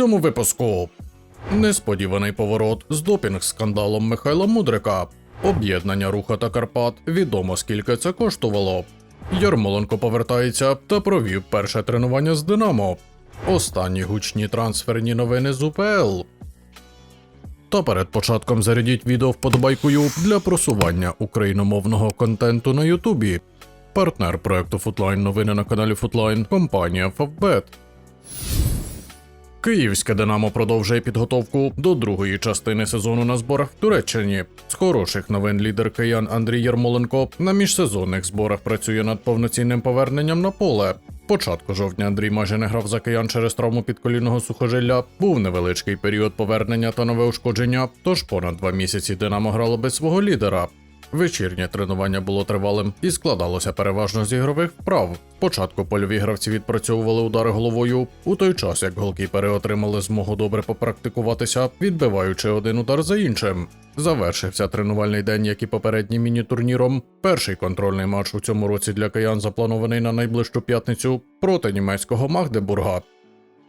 цьому випуску. Несподіваний поворот з допінг-скандалом Михайла Мудрика. Об'єднання Руха та Карпат відомо скільки це коштувало. Ярмоленко повертається та провів перше тренування з Динамо. Останні гучні трансферні новини з УПЛ. Та перед початком зарядіть відео вподобайкою для просування україномовного контенту на Ютубі. Партнер проекту Футлайн новини на каналі Футлайн компанія Фавбет. Київське Динамо продовжує підготовку до другої частини сезону на зборах в Туреччині. З хороших новин лідер киян Андрій Ярмоленко на міжсезонних зборах працює над повноцінним поверненням на поле. Початку жовтня Андрій майже не грав за киян через травму підколінного сухожилля. Був невеличкий період повернення та нове ушкодження, тож понад два місяці Динамо грало без свого лідера. Вечірнє тренування було тривалим і складалося переважно з ігрових вправ. Спочатку польові гравці відпрацьовували удари головою, у той час як голкіпери отримали змогу добре попрактикуватися, відбиваючи один удар за іншим. Завершився тренувальний день, як і попереднім міні-турніром. Перший контрольний матч у цьому році для киян запланований на найближчу п'ятницю проти німецького Магдебурга.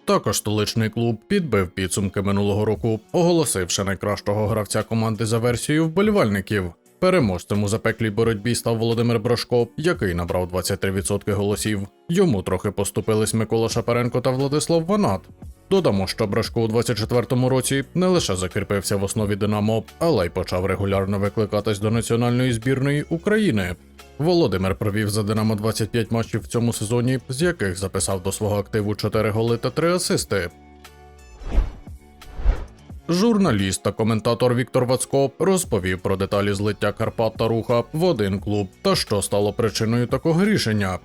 Також столичний клуб підбив підсумки минулого року, оголосивши найкращого гравця команди за версією вболівальників. Переможцем у запеклій боротьбі став Володимир Брошко, який набрав 23% голосів. Йому трохи поступились Микола Шапаренко та Владислав Ванат. Додамо, що Брошко у 24-му році не лише закріпився в основі Динамо, але й почав регулярно викликатись до національної збірної України. Володимир провів за Динамо 25 матчів в цьому сезоні, з яких записав до свого активу 4 голи та 3 асисти. Журналіст та коментатор Віктор Вацко розповів про деталі злиття Карпат та Руха в один клуб та що стало причиною такого рішення.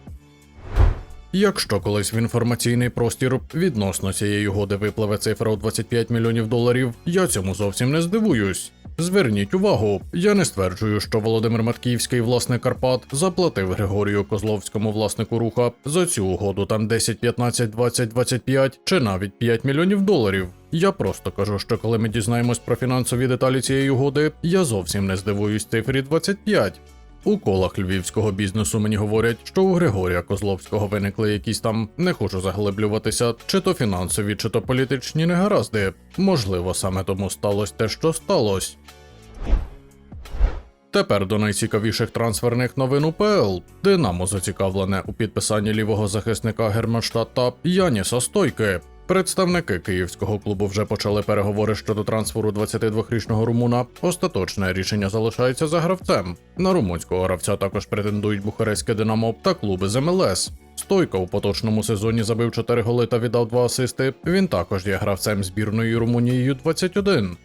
Якщо колись в інформаційний простір відносно цієї угоди випливе цифра у 25 мільйонів доларів, я цьому зовсім не здивуюсь. Зверніть увагу, я не стверджую, що Володимир Матківський, власник Карпат, заплатив Григорію Козловському власнику руха за цю угоду там 10, 15, 20, 25 чи навіть 5 мільйонів доларів. Я просто кажу, що коли ми дізнаємось про фінансові деталі цієї угоди, я зовсім не здивуюсь цифрі 25. У колах львівського бізнесу мені говорять, що у Григорія Козловського виникли якісь там, не хочу заглиблюватися, чи то фінансові, чи то політичні негаразди. Можливо, саме тому сталося те, що сталося. Тепер до найцікавіших трансферних новин УПЛ. Динамо зацікавлене у підписанні лівого захисника Германштадта Яніса Стойки. Представники київського клубу вже почали переговори щодо трансферу 22-річного румуна. Остаточне рішення залишається за гравцем. На румунського гравця також претендують Бухарестське Динамо та клуби з МЛС. Стойка у поточному сезоні забив 4 голи та віддав 2 асисти. Він також є гравцем збірної Румунії Ю-21.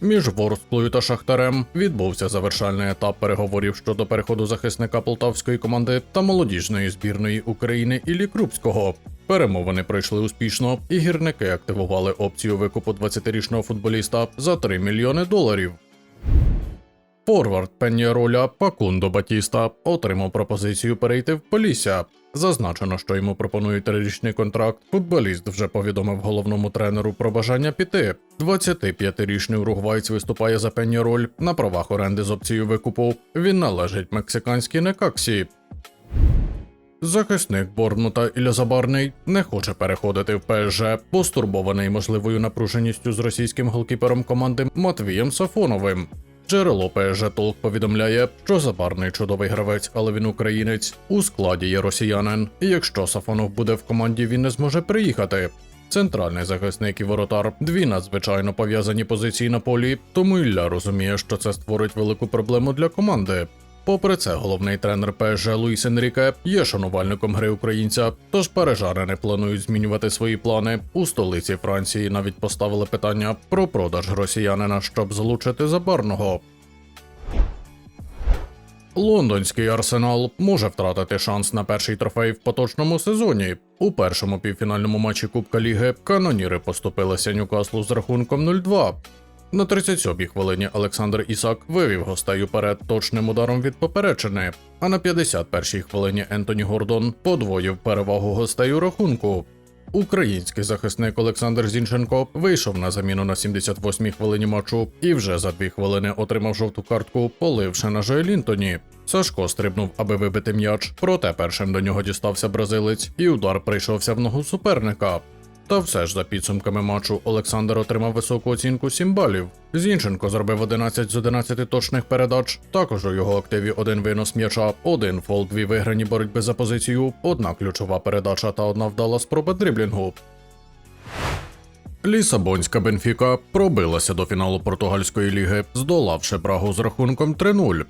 Між Ворсклою та Шахтарем відбувся завершальний етап переговорів щодо переходу захисника полтавської команди та молодіжної збірної України Іллі Крупського. Перемовини пройшли успішно, і гірники активували опцію викупу 20-річного футболіста за 3 мільйони доларів. Форвард Пенніроля Пакундо Батіста отримав пропозицію перейти в Полісся. Зазначено, що йому пропонують трирічний контракт. Футболіст вже повідомив головному тренеру про бажання піти. 25-річний уругвайць виступає за Пенніроль на правах оренди з опцією викупу. Він належить мексиканській Некаксі. Захисник Борнмута Ілля Забарний не хоче переходити в ПСЖ, постурбований можливою напруженістю з російським голкіпером команди Матвієм Сафоновим. Джерело ПСЖ Толк повідомляє, що Забарний чудовий гравець, але він українець. У складі є росіянин. І якщо Сафонов буде в команді, він не зможе приїхати. Центральний захисник і воротар дві надзвичайно пов'язані позиції на полі, тому Ілля розуміє, що це створить велику проблему для команди. Попри це, головний тренер ПСЖ Луїс Енріке є шанувальником гри українця, тож парижани не планують змінювати свої плани. У столиці Франції навіть поставили питання про продаж росіянина, щоб залучити забарного. Лондонський арсенал може втратити шанс на перший трофей в поточному сезоні. У першому півфінальному матчі Кубка Ліги каноніри поступилися Ньюкаслу з рахунком 0-2. На 37-й хвилині Олександр Ісак вивів гостей уперед точним ударом від поперечини, а на 51-й хвилині Ентоні Гордон подвоїв перевагу гостей у рахунку. Український захисник Олександр Зінченко вийшов на заміну на 78-й хвилині матчу і вже за дві хвилини отримав жовту картку, поливши на Жоелінтоні. Сашко стрибнув, аби вибити м'яч, проте першим до нього дістався бразилець, і удар прийшовся в ногу суперника. Та все ж за підсумками матчу Олександр отримав високу оцінку 7 балів. Зінченко зробив 11 з 11 точних передач. Також у його активі один винос м'яча, один фол, дві виграні боротьби за позицію, одна ключова передача та одна вдала спроба дриблінгу. Лісабонська Бенфіка пробилася до фіналу португальської ліги, здолавши Прагу з рахунком 3-0.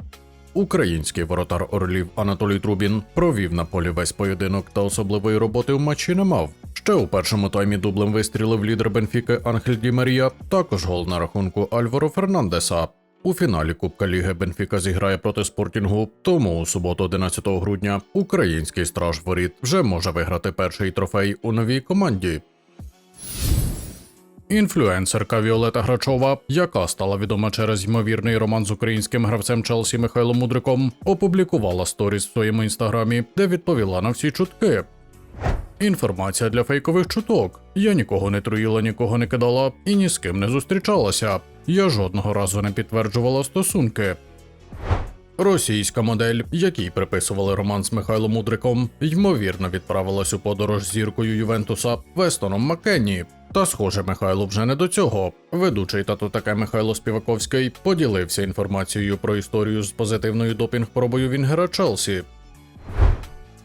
Український воротар Орлів Анатолій Трубін провів на полі весь поєдинок та особливої роботи в матчі не мав. Ще у першому таймі дублем вистрілив лідер Бенфіки Анхель Ді Марія, також гол на рахунку Альваро Фернандеса. У фіналі Кубка Ліги Бенфіка зіграє проти спортінгу, тому у суботу, 11 грудня, український страж воріт вже може виграти перший трофей у новій команді. Інфлюенсерка Віолета Грачова, яка стала відома через ймовірний роман з українським гравцем Челсі Михайлом Мудриком, опублікувала сторіс в своєму інстаграмі, де відповіла на всі чутки. Інформація для фейкових чуток. Я нікого не труїла, нікого не кидала і ні з ким не зустрічалася. Я жодного разу не підтверджувала стосунки. Російська модель, якій приписували роман з Михайлом Мудриком, ймовірно відправилась у подорож з зіркою Ювентуса Вестоном Маккенні. Та, схоже, Михайло вже не до цього. Ведучий та то таке Михайло Співаковський поділився інформацією про історію з позитивною допінг-пробою Вінгера Челсі.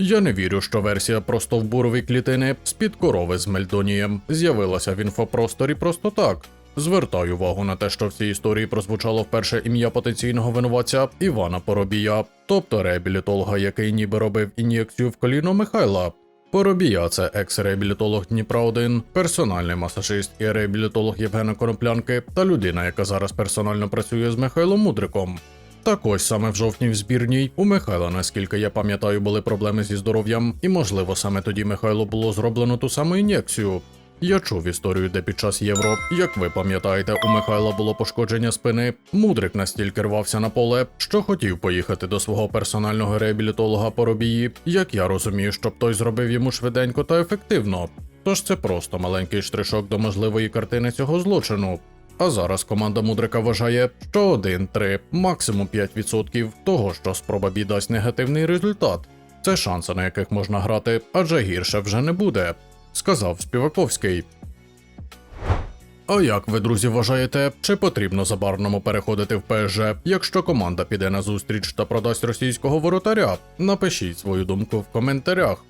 Я не вірю, що версія про стовбурові клітини з-під корови з Мельдонієм з'явилася в інфопросторі просто так. Звертаю увагу на те, що в цій історії прозвучало вперше ім'я потенційного винуватця Івана Поробія, тобто реабілітолога, який ніби робив ін'єкцію в коліно Михайла. Поробія це екс-реабілітолог Дніпра 1 персональний масажист і реабілітолог Євгена Коноплянки та людина, яка зараз персонально працює з Михайлом Мудриком. Так ось саме в жовтні в збірній у Михайла, наскільки я пам'ятаю, були проблеми зі здоров'ям, і можливо саме тоді Михайлу було зроблено ту саму ін'єкцію. Я чув історію, де під час євро, як ви пам'ятаєте, у Михайла було пошкодження спини. Мудрик настільки рвався на поле, що хотів поїхати до свого персонального реабілітолога Поробії, як я розумію, щоб той зробив йому швиденько та ефективно. Тож це просто маленький штришок до можливої картини цього злочину. А зараз команда Мудрика вважає, що 1-3, максимум 5% того, що спроба бій дасть негативний результат. Це шанси, на яких можна грати, адже гірше вже не буде, сказав Співаковський. А як ви, друзі, вважаєте, чи потрібно забарному переходити в ПСЖ, якщо команда піде на зустріч та продасть російського воротаря? Напишіть свою думку в коментарях.